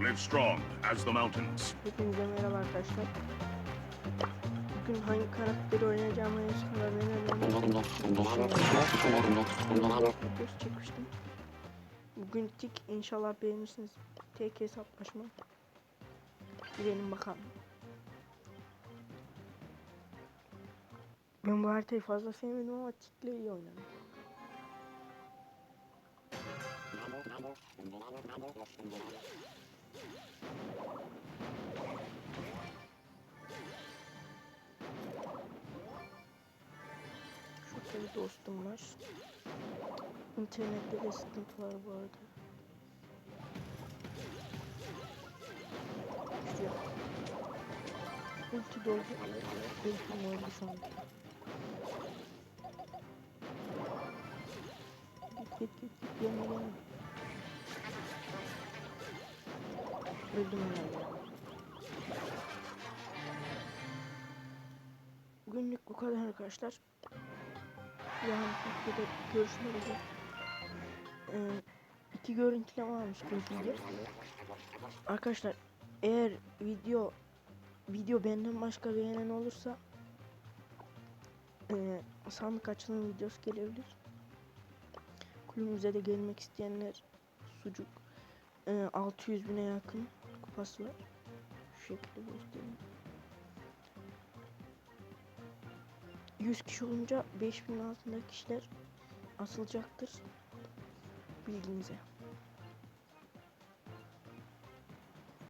Live strong as the mountains. Hepinize merhaba arkadaşlar. Bugün hangi karakteri oynayacağımı en son öğrenelim. Videosu çekmiştim. Bugün tik inşallah beğenirsiniz. Tek hesaplaşma. Gidelim bakalım. Ben bu haritayı fazla sevmedim ama tikle iyi oynadım. Şurada bir dostum var. İnternette de sıkıntı var bu arada. Güzel. Ulti doldu. Ultim oldu sanırım. Git git git git gelme Öldüm herhalde. Bugünlük bu kadar arkadaşlar. Yarın videoda görüşmek üzere. Ee, iki görüntüleme varmış gözümde. Arkadaşlar eğer video video benden başka beğenen olursa e, sandık açılım videosu gelebilir. Kulübümüze de gelmek isteyenler sucuk e, 600 bine yakın kupası var. Şu şekilde göstereyim. 100 kişi olunca 5000 altındaki kişiler asılacaktır. Bilginize.